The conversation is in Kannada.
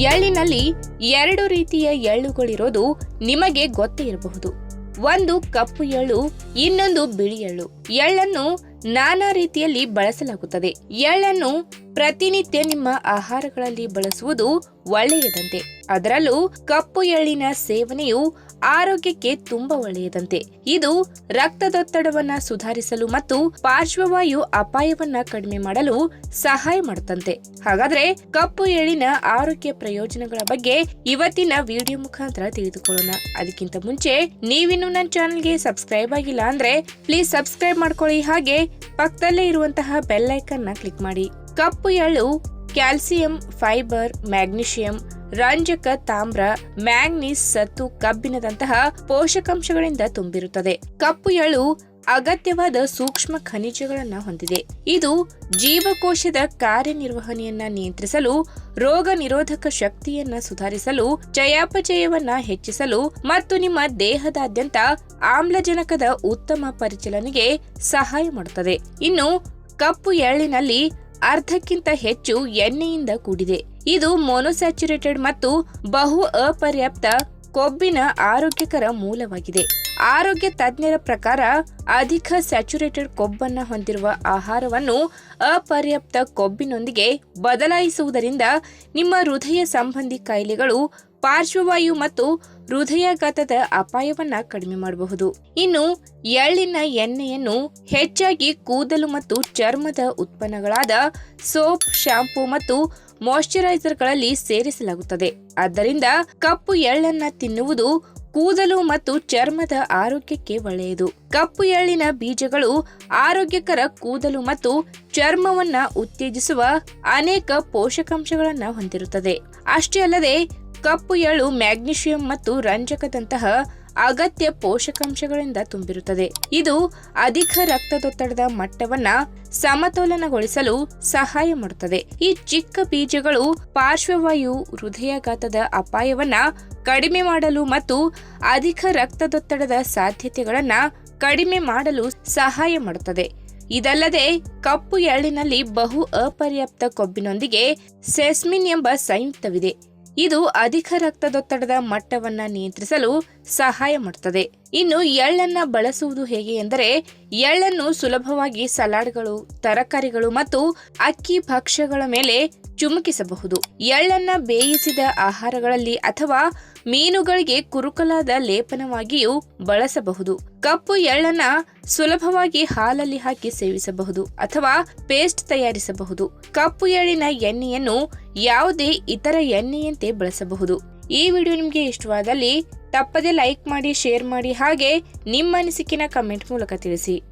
ಎಳ್ಳಿನಲ್ಲಿ ಎರಡು ರೀತಿಯ ಎಳ್ಳುಗಳಿರೋದು ನಿಮಗೆ ಗೊತ್ತೇ ಇರಬಹುದು. ಒಂದು ಕಪ್ಪು ಎಳ್ಳು, ಇನ್ನೊಂದು ಬಿಳಿ ಎಳ್ಳು. ಎಳ್ಳನ್ನು ನಾನಾ ರೀತಿಯಲ್ಲಿ ಬಳಸಲಾಗುತ್ತದೆ. ಎಳ್ಳನ್ನು ಪ್ರತಿನಿತ್ಯ ನಿಮ್ಮ ಆಹಾರಗಳಲ್ಲಿ ಬಳಸುವುದು ಒಳ್ಳೆಯದಂತೆ. ಅದರಲ್ಲೂ ಕಪ್ಪು ಎಳ್ಳಿನ ಸೇವನೆಯು ಆರೋಗ್ಯಕ್ಕೆ ತುಂಬಾ ಒಳ್ಳೆಯದಂತೆ. ಇದು ರಕ್ತದೊತ್ತಡವನ್ನ ಸುಧಾರಿಸಲು ಮತ್ತು ಪಾರ್ಶ್ವವಾಯು ಅಪಾಯವನ್ನ ಕಡಿಮೆ ಮಾಡಲು ಸಹಾಯ ಮಾಡುತ್ತಂತೆ. ಹಾಗಾದ್ರೆ ಕಪ್ಪು ಎಳ್ಳಿನ ಆರೋಗ್ಯ ಪ್ರಯೋಜನಗಳ ಬಗ್ಗೆ ಇವತ್ತಿನ ವಿಡಿಯೋ ಮುಖಾಂತರ ತಿಳಿದುಕೊಳ್ಳೋಣ. ಅದಕ್ಕಿಂತ ಮುಂಚೆ ನೀವಿನ್ನು ನನ್ನ ಚಾನಲ್ಗೆ ಸಬ್ಸ್ಕ್ರೈಬ್ ಆಗಿಲ್ಲ ಅಂದ್ರೆ ಪ್ಲೀಸ್ ಸಬ್ಸ್ಕ್ರೈಬ್ ಮಾಡ್ಕೊಳ್ಳಿ. ಹಾಗೆ ಪಕ್ಕದಲ್ಲೇ ಇರುವಂತಹ ಬೆಲ್ ಐಕನ್ನ ಕ್ಲಿಕ್ ಮಾಡಿ. ಕಪ್ಪು ಎಳ್ಳು ಕ್ಯಾಲ್ಸಿಯಂ, ಫೈಬರ್, ಮ್ಯಾಗ್ನೀಷಿಯಂ ರಂಜಕ ತಾಮ್ರ, ಮ್ಯಾಂಗ್ನೀಸ್ ಸತ್ತು ಕಬ್ಬಿಣದಂತಹ ಪೋಷಕಾಂಶಗಳಿಂದ ತುಂಬಿರುತ್ತದೆ. ಕಪ್ಪು ಎಳು ಅಗತ್ಯವಾದ ಸೂಕ್ಷ್ಮ ಖನಿಜಗಳನ್ನು ಹೊಂದಿದೆ. ಇದು ಜೀವಕೋಶದ ಕಾರ್ಯನಿರ್ವಹಣೆಯನ್ನ ನಿಯಂತ್ರಿಸಲು, ರೋಗ ನಿರೋಧಕ ಶಕ್ತಿಯನ್ನ ಸುಧಾರಿಸಲು, ಚಯಾಪಚಯವನ್ನ ಹೆಚ್ಚಿಸಲು ಮತ್ತು ನಿಮ್ಮ ದೇಹದಾದ್ಯಂತ ಆಮ್ಲಜನಕದ ಉತ್ತಮ ಪರಿಚಲನೆಗೆ ಸಹಾಯ ಮಾಡುತ್ತದೆ. ಇನ್ನು ಕಪ್ಪು ಎಳ್ಳಿನಲ್ಲಿ ಅರ್ಧಕ್ಕಿಂತ ಹೆಚ್ಚು ಎಣ್ಣೆಯಿಂದ ಕೂಡಿದೆ. ಇದು ಮೊನೊಸ್ಯಾಚುರೇಟೆಡ್ ಮತ್ತು ಬಹು ಅಪರ್ಯಾಪ್ತ ಕೊಬ್ಬಿನ ಆರೋಗ್ಯಕರ ಮೂಲವಾಗಿದೆ. ಆರೋಗ್ಯ ತಜ್ಞರ ಪ್ರಕಾರ ಅಧಿಕ ಸ್ಯಾಚುರೇಟೆಡ್ ಕೊಬ್ಬನ್ನು ಹೊಂದಿರುವ ಆಹಾರವನ್ನು ಅಪರ್ಯಾಪ್ತ ಕೊಬ್ಬಿನೊಂದಿಗೆ ಬದಲಾಯಿಸುವುದರಿಂದ ನಿಮ್ಮ ಹೃದಯ ಸಂಬಂಧಿ ಕಾಯಿಲೆಗಳು ಪಾರ್ಶ್ವವಾಯು ಮತ್ತು ಹೃದಯಾಘಾತದ ಅಪಾಯವನ್ನ ಕಡಿಮೆ ಮಾಡಬಹುದು. ಇನ್ನು ಎಳ್ಳಿನ ಎಣ್ಣೆಯನ್ನು ಹೆಚ್ಚಾಗಿ ಕೂದಲು ಮತ್ತು ಚರ್ಮದ ಉತ್ಪನ್ನಗಳಾದ ಸೋಪ್, ಶಾಂಪೂ ಮತ್ತು ಮಾಯಿಶ್ಚರೈಸರ್ಗಳಲ್ಲಿ ಸೇರಿಸಲಾಗುತ್ತದೆ. ಆದ್ದರಿಂದ ಕಪ್ಪು ಎಳ್ಳನ್ನ ತಿನ್ನುವುದು ಕೂದಲು ಮತ್ತು ಚರ್ಮದ ಆರೋಗ್ಯಕ್ಕೆ ಒಳ್ಳೆಯದು. ಕಪ್ಪು ಎಳ್ಳಿನ ಬೀಜಗಳು ಆರೋಗ್ಯಕರ ಕೂದಲು ಮತ್ತು ಚರ್ಮವನ್ನ ಉತ್ತೇಜಿಸುವ ಅನೇಕ ಪೋಷಕಾಂಶಗಳನ್ನು ಹೊಂದಿರುತ್ತದೆ. ಅಷ್ಟೇ ಅಲ್ಲದೆ ಕಪ್ಪು ಎಳು ಮ್ಯಾಗ್ನೀಷಿಯಂ ಮತ್ತು ರಂಜಕದಂತಹ ಅಗತ್ಯ ಪೋಷಕಾಂಶಗಳಿಂದ ತುಂಬಿರುತ್ತದೆ. ಇದು ಅಧಿಕ ರಕ್ತದೊತ್ತಡದ ಮಟ್ಟವನ್ನ ಸಮತೋಲನಗೊಳಿಸಲು ಸಹಾಯ ಮಾಡುತ್ತದೆ. ಈ ಚಿಕ್ಕ ಬೀಜಗಳು ಪಾರ್ಶ್ವವಾಯು ಹೃದಯಾಘಾತದ ಅಪಾಯವನ್ನ ಕಡಿಮೆ ಮಾಡಲು ಮತ್ತು ಅಧಿಕ ರಕ್ತದೊತ್ತಡದ ಸಾಧ್ಯತೆಗಳನ್ನ ಕಡಿಮೆ ಮಾಡಲು ಸಹಾಯ ಮಾಡುತ್ತದೆ. ಇದಲ್ಲದೆ, ಕಪ್ಪು ಎಳ್ಳಿನಲ್ಲಿ ಬಹು ಅಪರ್ಯಾಪ್ತ ಕೊಬ್ಬಿನೊಂದಿಗೆ ಸೆಸ್ಮಿನ್ ಎಂಬ ಸಂಯುಕ್ತವಿದೆ. ಇದು ಅಧಿಕ ರಕ್ತದೊತ್ತಡದ ಮಟ್ಟವನ್ನು ನಿಯಂತ್ರಿಸಲು ಸಹಾಯ ಮಾಡುತ್ತದೆ ಇನ್ನು ಎಳ್ಳನ್ನ ಬಳಸುವುದು ಹೇಗೆ ಎಂದರೆ, ಎಳ್ಳನ್ನು ಸುಲಭವಾಗಿ ಸಲಾಡ್ಗಳು, ತರಕಾರಿಗಳು ಮತ್ತು ಅಕ್ಕಿ ಭಕ್ಷ್ಯಗಳ ಮೇಲೆ ಚುಮುಕಿಸಬಹುದು. ಎಳ್ಳನ್ನ ಬೇಯಿಸಿದ ಆಹಾರಗಳಲ್ಲಿ ಅಥವಾ ಮೀನುಗಳಿಗೆ ಕುರುಕಲಾದ ಲೇಪನವಾಗಿಯೂ ಬಳಸಬಹುದು. ಕಪ್ಪು ಎಳ್ಳನ್ನ ಸುಲಭವಾಗಿ ಹಾಲಲ್ಲಿ ಹಾಕಿ ಸೇವಿಸಬಹುದು ಅಥವಾ ಪೇಸ್ಟ್ ತಯಾರಿಸಬಹುದು. ಕಪ್ಪು ಎಳ್ಳಿನ ಎಣ್ಣೆಯನ್ನು ಯಾವುದೇ ಇತರ ಎಣ್ಣೆಯಂತೆ ಬಳಸಬಹುದು. ಈ ವಿಡಿಯೋ ನಿಮಗೆ ಇಷ್ಟವಾದಲ್ಲಿ ತಪ್ಪದೆ ಲೈಕ್ ಮಾಡಿ, ಶೇರ್ ಮಾಡಿ ಹಾಗೆ ನಿಮ್ಮ ಅನಿಸಿಕೆನ ಕಮೆಂಟ್ ಮೂಲಕ ತಿಳಿಸಿ.